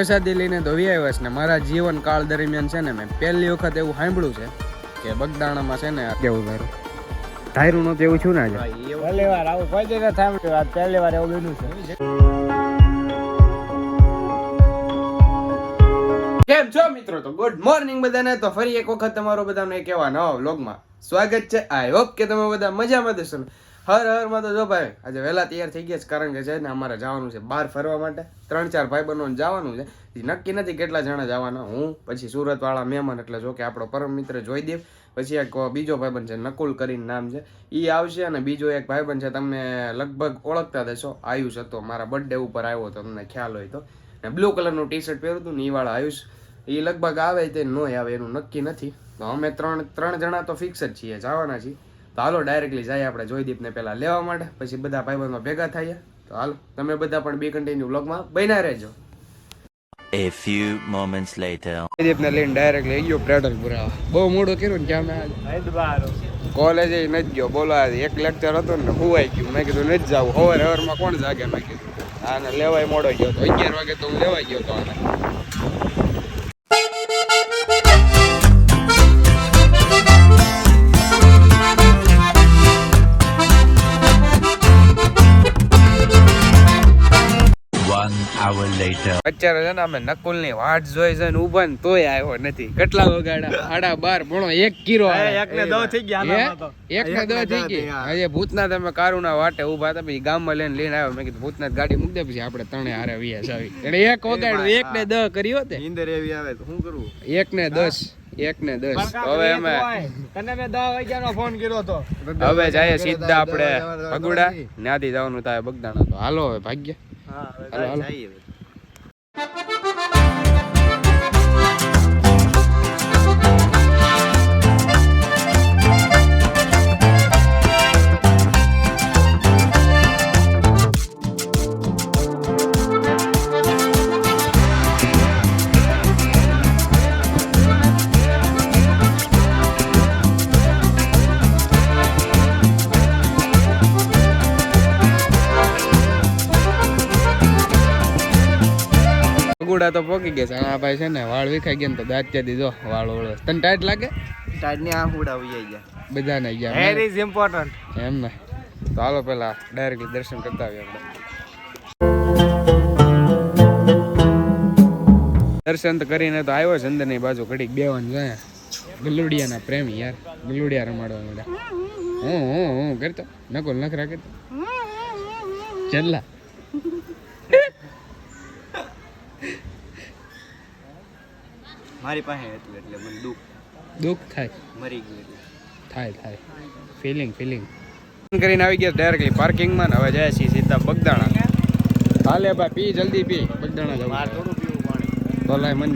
પ્રસાદી લઈને તો આવ્યા છે ને મારા જીવન કાળ દરમિયાન છે ને મેં પહેલી વખત એવું સાંભળ્યું છે કે બગદાણામાં છે ને કેવું ધારું ધાર્યું નહોતું એવું છું ને આજે? પહેલી વાર આવું કોઈ દી સાંભળ્યું આજ પહેલી વાર એવું બન્યું છે. કેમ છો મિત્રો? તો ગુડ મોર્નિંગ બધાને. તો ફરી એક વખત તમારો બધાને એક એવા નવા વ્લોગમાં સ્વાગત છે. આઈ હોપ કે તમે બધા મજામાં દેશો હર હરમાં તો જો ભાઈ, આજે વહેલા તૈયાર થઈ ગયા છે, કારણ કે છે ને અમારે જવાનું છે બહાર ફરવા માટે. ત્રણ ચાર ભાઈ બહેનોને જવાનું છે. એ નક્કી નથી કેટલા જણા જવાના. હું, પછી સુરત વાળા મહેમાન, એટલે જો કે આપણો પરમ મિત્ર જોઈદેવ પછી એક બીજો ભાઈબંધ છે, નકુલ કરીને નામ છે. એ આવશે અને બીજો એક ભાઈબંધ છે, તમને લગભગ ઓળખતા દેશો આયુષ હતો, મારા બર્થડે ઉપર આવ્યો હતો, તમને ખ્યાલ હોય તો. ને બ્લુ કલરનું ટી શર્ટ પહેર્યું હતું ને એ વાળા આયુષ. એ લગભગ આવે તે ન આવે, એનું નક્કી નથી. તો અમે ત્રણ ત્રણ જણા તો ફિક્સ જ છીએ, જવાના છીએ. તો હાલો ડાયરેક્ટલી જાય આપણે જોયદીપને પહેલાં લેવા માટે પછી બધા ભાઈબંધો ભેગા થઈએ. તો હાલો તમે બધા પણ બી કન્ટિન્યુ બ્લોગમાં બન્યા રહેજો. A few moments later. ને લઈને ડાયરેક્ટ લઈ ગયો પેટ્રોલ પુરાવા બહુ મોડું કર્યું ને કે અમે હૈદ કોલેજે નથી ગયો. બોલો આજે એક લેક્ચર હતો ને હુવાઈ ગયું. મેં કીધું નથી જવું. હવાર હવારમાં કોણ જાગે? મેં કીધું આને લેવાય મોડો ગયો તો અગિયાર વાગે તો હું લેવાય ગયો તો. આને અત્યારે છે ને અમે નકુલની વાટ જોઈ છે ને ઊભા ને તોય આવ્યો નથી. કેટલા વગાડા સાડા બાર ભણો એક કિલો એક ને દો થઈ ગયા એક ને દો થઈ ગઈ હજી ભૂતનાથ અમે કારુ ના વાટે ઊભા હતા પછી ગામમાં લઈને લઈને આવ્યો. મેં કીધું ભૂતનાથ ગાડી મૂકી દે પછી આપણે ત્રણે હારે વીએસ આવી. એટલે એક વગાડ્યું એક ને દસ કર્યો તે. નીંદર એવી આવે તો શું કરવું? એક ને દસ એક ને દસ હવે અમે તને મેં દસ વાગ્યાનો ફોન કર્યો હતો હવે જાય સીધા આપણે ભગુડા. ન્યાથી જવાનું થાય બગદાણા તો. હાલો હવે ભાગ્ય. હા હાલો હાલો ભગુડા તો પોકી ગયા છે. આ ભાઈ છે ને વાળ વિખાઈ ગયા ને તો દાંત ત્યાં દીધો? વાળ ઓળો તને ટાઈટ લાગે? ટાઈડની આ હુડા ઉઈ ગયા. બધાને ગયા. હેર ઇઝ ઇમ્પોર્ટન્ટ એમ ને. તો હાલો પેલા ડાયરેક્ટલી દર્શન કરતા આવીએ આપણે. દર્શન તો કરીને તો આવ્યો છે અંદરની બાજુ ઘડીક બેવાનું છે. ગલુડિયાના પ્રેમી યાર. ગલુડિયા રમાડવા મળે હું હું હું કરતો? નકોલ નખરા કરતો ચલ્લા. મારી પાસે હતું એટલે મને દુઃખ દુઃખ થાય? મરી ગયું એટલે. થાય થાય. ફિલિંગ ફિલિંગ કરીને આવી ગયા ડાયરેક્ટલી પાર્કિંગમાં ને હવે જાય છીએ સીધા બગદાણા. હાલે ભાઈ પી જલ્દી પી. બગદાણા જવું. થોડું પીવું પાણી. તો લાય મન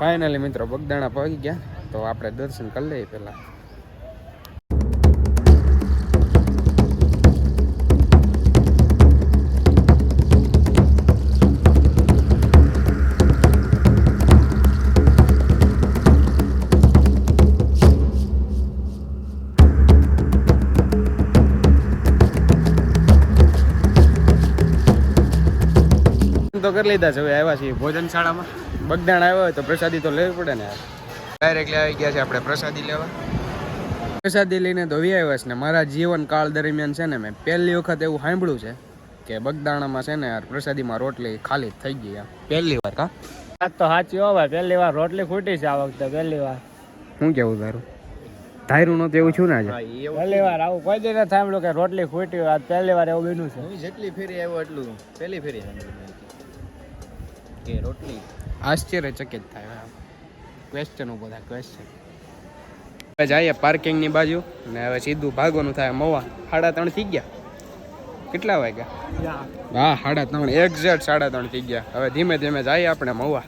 ફાઇનલી મિત્રો, બગદાણા પહોંચી ગયા. તો આપણે દર્શન કરી લઈએ પહેલાં. તો કરી લીધા છે, હવે આવ્યા છીએ ભોજનશાળામાં. બગદાણ આવ્યો હોય તો પ્રસાદી તો લેવી પડે ને ડાયરેક્ટલી આવી ગયા છે આપણે પ્રસાદી લેવા. પ્રસાદી લઈને તો વી આવ્યા છે ને મારા જીવન કાળ દરમિયાન છે ને મેં પહેલી વખત એવું સાંભળ્યું છે કે બગદાણામાં છે ને યાર પ્રસાદીમાં રોટલી ખાલી થઈ ગઈ પહેલી વાર કા? આજ તો સાચી હોય પહેલી વાર રોટલી ફૂટી છે આ વખતે પહેલી વાર. શું કેવું તારું? ધાર્યું નહોતું એવું છું ને આજે? પહેલી વાર આવું કોઈ દી સાંભળ્યું કે રોટલી ફૂટી હોય. આજ પહેલી વાર એવું બન્યું છે? જેટલી ફેરી આવ્યો એટલું પહેલી ફેરી કે રોટલી આશ્ચર્યચકિત થાય ક્વેશ્ચન ઊભો થાય ક્વેશ્ચન હવે જઈએ પાર્કિંગની બાજુ ને હવે સીધું ભાગવાનું થાય મવા. સાડા ત્રણ થઈ ગયા. કેટલા વાગ્યા? હા સાડા ત્રણ. એક્ઝેક્ટ સાડા ત્રણ થઈ ગયા. હવે ધીમે ધીમે જઈએ આપણે મવા.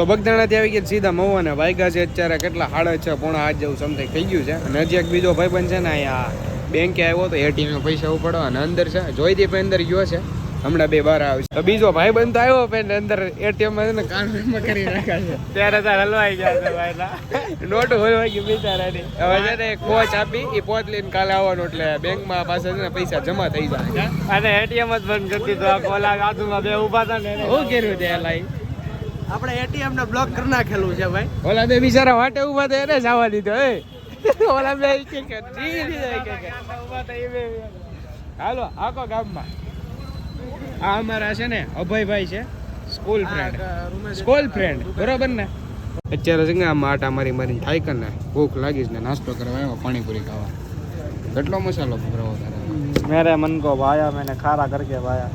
તો બગદાણાથી આવી ગયા સીધા મહુ અને વાયગા છે. અત્યારે કેટલા સાડા છ પોણા આઠ જેવું સમથિંગ થઈ ગયું છે. અને હજી એક બીજો ભાઈબંધ છે ને અહીંયા બેંકે આવ્યો તો એટીએમ પૈસા ઉપાડવા અને અંદર છે. જોઈતી ભાઈ અંદર ગયો છે. હમણાં બે બાર આવશે તો બીજો ભાઈબંધ તો આવ્યો પણ અંદર એટીએમમાં છે ને કાનમાં કરી રાખ્યા છે. ત્યારે તાર હલવાઈ ગયા છે ભાઈ નોટ હોય ગયું બિચારાની. હવે છે ને કોચ આપી એ પોત લઈને કાલે આવવાનું એટલે બેંકમાં પાસે છે ને પૈસા જમા થઈ જાય. અને એટીએમ જ બંધ કરી દીધું. આ કોલા બાજુમાં બે ઊભા હતા ને હું કર્યું ત્યાં લાઈ આપણે એટીએમ ને બ્લોક કરી નાખેલું છે ભાઈ. ઓલા બે બિચારા વાટે ઊભા થયા એને જવા દીધો એ. ઓલા બે કે. હાલો આખો ગામમાં. આ અમારા છે ને અભયભાઈ છે સ્કૂલ ફ્રેન્ડ સ્કૂલ ફ્રેન્ડ બરોબર ને? અત્યારે છે ને આમ આટા મારી મારી થાય કે ને ભૂખ લાગી છે ને નાસ્તો કરવા આવ્યો પાણીપુરી ખાવા. કેટલો મસાલો ભરાવો તારે? મેરે મન કો ભાયા મેને ખારા કરકે ભાયા.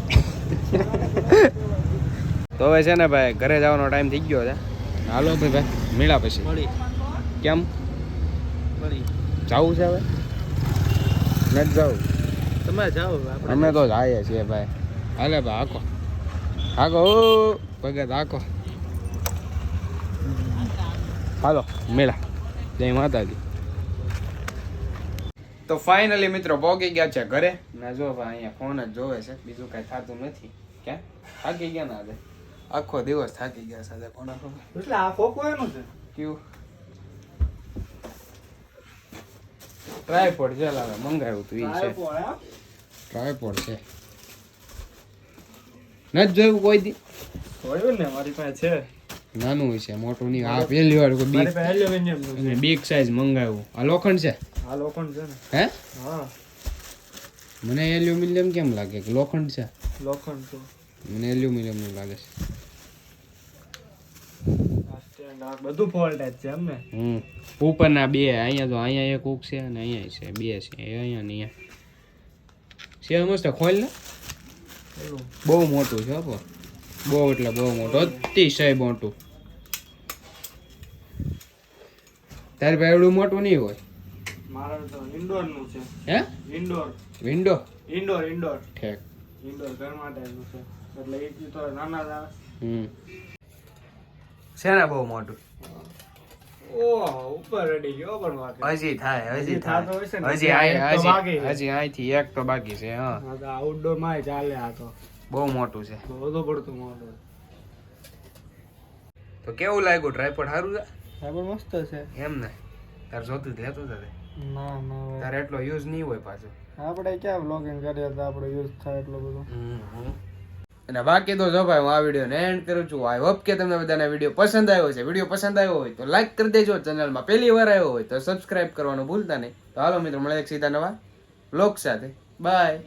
તો હવે છે ને ભાઈ ઘરે જવાનો ટાઈમ થઈ ગયો છે. હાલો ભાઈ ભાઈ મેળા પછી. કેમ? જવું છે હવે? નથી જવું. તમે જાઓ અમે તો જઈએ છીએ ભાઈ. હાલે ભાઈ આખો આખો ભગત આખો હાલો મેળા જય માતાજી. તો ફાઇનલી મિત્રો પહોંચી ગયા છે ઘરે. ના જો ભાઈ અહીંયા ફોન જ જોવે છે. બીજું કાંઈ થતું નથી. ક્યાં? થાકી ગયા ના આજે? આખો દિવસ થાકી ગયા સાથે કોણ એટલે આ કોકો એનું છે? કયું? ટ્રાયપોડ છે લાવે મંગાવ્યું તું ઈ છે. ટ્રાયપોડ છે. નથી જોયું કોઈ દી? જોયું ને મારી પાસે છે. નાનું હોય છે મોટું નહીં. આ પહેલી વારનું અને બિગ સાઈઝ મંગાવ્યું. આ લોખંડ છે? આ લોખંડ છે ને. હે? હા. મને એલ્યુમિનિયમ કેમ લાગે? કે લોખંડ છે? લોખંડ તો મને એલ્યુમિનિયમનું લાગે છે. બધું ફોલ્ટ જ છે એમને. હમ. ઉપરના બે અહીંયા તો અહીંયા એક ઉક છે અને અહીંયા છે બે છે અહીંયા ને અહીંયા. છે મસ્ત ખોલ ને. બહુ મોટું છે હો બહુ એટલે બહુ મોટું. અતિશય મોટું. તારી પાસે એવડું મોટું નહીં હોય. મારે તો ઇન્ડોરનું છે. હે? ઇન્ડોર વિન્ડો ઇન્ડોર ઇન્ડોર ઠેક. ઇન્ડોર ઘર માટેનું છે. એટલે એ તો નાના નાના હમ. છે ને બહુ મોટું હજી થાય હજી ને. હજી હજી. અહીંથી એક તો બાકી છે હા. આઉટડોરમાં ચાલે આ તો. બહુ મોટું છે. બધું પડતું મોટું તો કેવું લાગ્યું ટ્રાયપોડ સારું છે? પણ મસ્ત છે. એમ ને? તાર જોતું જ લેતું તારે. ના ના તારે એટલો યુઝ નહીં હોય પાછો. આપણે ક્યાં બ્લોગિંગ કરીએ તો આપણે યુઝ થાય એટલું બધું. અને બાકી તો જો ભાઈ, હું આ વિડીયોને એન્ડ કરું છું. આઈ હોપ કે તમને બધાને વીડિયો પસંદ આવ્યો છે વીડિયો પસંદ આવ્યો હોય તો લાઈક કરી દેજો. ચેનલમાં પહેલી વાર આવ્યો હોય તો સબસ્ક્રાઇબ કરવાનું ભૂલતા નહીં. તો હાલો મિત્રો મળે એક સીધા નવા બ્લોગ સાથે. બાય